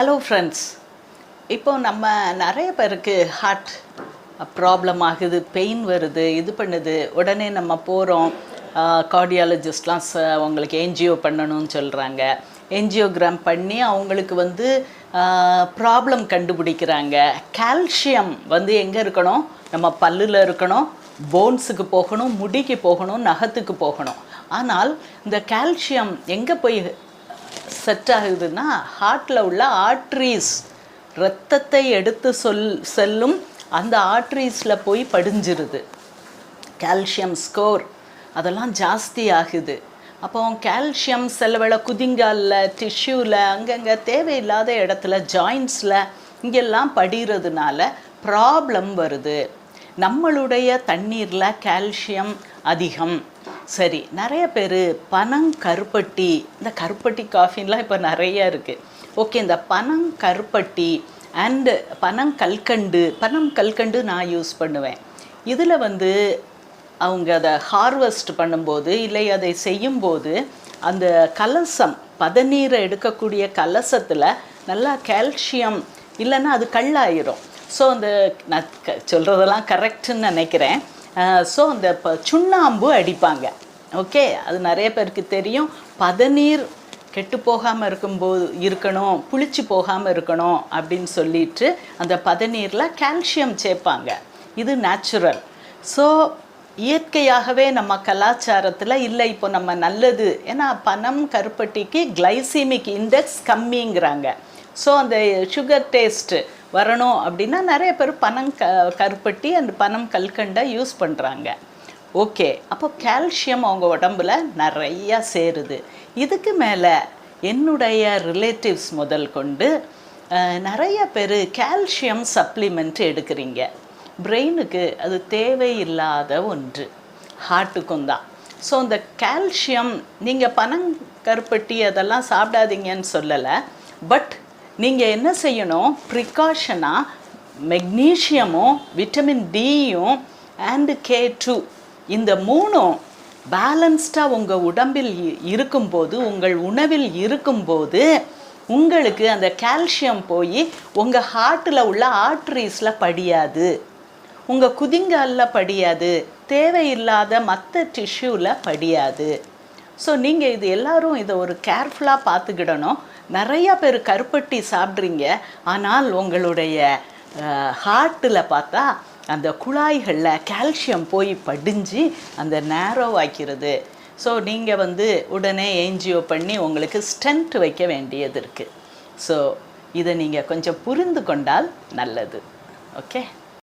Hello friends இப்போ நம்ம நிறைய பேருக்கு ஹார்ட் ப்ராப்ளம் ஆகுது பெயின் வருது இது பண்ணுது. உடனே நம்ம போகிறோம் கார்டியாலஜிஸ்ட்லாம் ச அவங்களுக்கு என்ஜிஓ பண்ணணும்னு சொல்கிறாங்க என்ஜியோகிராம் பண்ணி அவங்களுக்கு வந்து ப்ராப்ளம் கண்டுபிடிக்கிறாங்க. கால்சியம் வந்து எங்கே இருக்கணும்? நம்ம பல்லில் இருக்கணும். போன்ஸுக்கு போகணும் முடிக்கு போகணும் நகத்துக்கு போகணும். ஆனால் இந்த கால்சியம் எங்கே போய் செட் ஆகுதுன்னா ஹார்ட்டில் உள்ள ஆர்ட்ரீஸ் ரத்தத்தை எடுத்து சொல் செல்லும் அந்த ஆர்ட்ரீஸில் போய் படிஞ்சிருது. கால்சியம் ஸ்கோர் அதெல்லாம் ஜாஸ்தி ஆகுது. அப்போ கால்சியம் சில குதிங்காலில் டிஷ்யூவில் அங்கங்கே தேவையில்லாத இடத்துல ஜாயின்ஸில் இங்கெல்லாம் படிகிறதுனால ப்ராப்ளம் வருது. நம்மளுடைய தண்ணீரில் கால்சியம் அதிகம். சரி நிறைய பேர் பனங்கருப்பட்டி இந்த கருப்பட்டி காஃபின்லாம் இப்போ நிறையா இருக்குது ஓகே இந்த பனங்கருப்பட்டி அண்டு பனங்கல்கண்டு பனம் கல்கண்டு நான் யூஸ் பண்ணுவேன். இதில் வந்து அவங்க அதை ஹார்வெஸ்ட் பண்ணும்போது இல்லை அதை செய்யும்போது அந்த கலசம் பதநீரை எடுக்கக்கூடிய கலசத்தில் நல்லா கால்சியம் இல்லைன்னா அது கல்லாயிரும். ஸோ அந்த நான் க சொல்கிறதெல்லாம் கரெக்டுன்னு நினைக்கிறேன். ஸோ அந்த இப்போ சுண்ணாம்பு அடிப்பாங்க. ஓகே அது நிறைய பேருக்கு தெரியும். பதநீர் கெட்டு போகாமல் இருக்கும்போது இருக்கணும். புளிச்சு போகாமல் இருக்கணும் அப்படின்னு சொல்லிட்டு அந்த பதநீரில் கால்சியம் சேர்ப்பாங்க. இது நேச்சுரல் ஸோ இயற்கையாகவே நம்ம கலாச்சாரத்தில் இல்லை இப்போ நம்ம நல்லது. ஏன்னா பணம் கருப்பட்டிக்கு கிளைசிமிக் இண்டெக்ஸ் கம்மிங்கிறாங்க. ஸோ அந்த சுகர் டேஸ்ட்டு வரணும் அப்படின்னா நிறைய பேர் பணம் க கருப்பட்டி அந்த பணம் கல்கண்டை யூஸ் பண்ணுறாங்க ஓகே அப்போ கால்சியம் அவங்க உடம்புல நிறையா சேருது. இதுக்கு மேலே என்னுடைய ரிலேட்டிவ்ஸ் முதல் கொண்டு நிறைய பேர் கால்சியம் சப்ளிமெண்ட் எடுக்கிறீங்க. பிரெயினுக்கு அது தேவையில்லாத ஒன்று. ஹார்ட்டுக்கும் தான் ஸோ இந்த கால்சியம் நீங்கள் பனங்கருப்பட்டி அதெல்லாம் சாப்பிடாதீங்கன்னு சொல்லலை. பட் நீங்கள் என்ன செய்யணும்? ப்ரிகாஷனாக மெக்னீஷியமும் விட்டமின் டியும் அண்டு கே டூ இந்த மூணும் பேலன்ஸ்டாக உங்கள் உடம்பில் இ- இருக்கும்போது உங்கள் உணவில் இருக்கும்போது உங்களுக்கு அந்த கால்சியம் போய் உங்கள் ஹார்ட்டில் உள்ள ஆர்ட்ரீஸில் படியாது. உங்கள் குதிங்காலில் படியாது தேவையில்லாத மற்ற டிஷ்யூவில் படியாது. ஸோ நீங்கள் இது எல்லாரும் இதை ஒரு கேர்ஃபுல்லாக பார்த்துக்கிடணும். நிறையா பேர் கருப்பட்டி சாப்பிட்றீங்க. ஆனால் உங்களுடைய ஹார்ட்டில் பார்த்தா அந்த குழாய்களில் கால்சியம் போய் படிஞ்சு அந்த நேரோ ஆக்கிறது. ஸோ நீங்கள் வந்து உடனே ஏஞ்சியோ பண்ணி உங்களுக்கு ஸ்ட்ரென்த் வைக்க வேண்டியது இருக்குது ஸோ இதை நீங்கள் கொஞ்சம் புரிந்து கொண்டால் நல்லது. ஓகே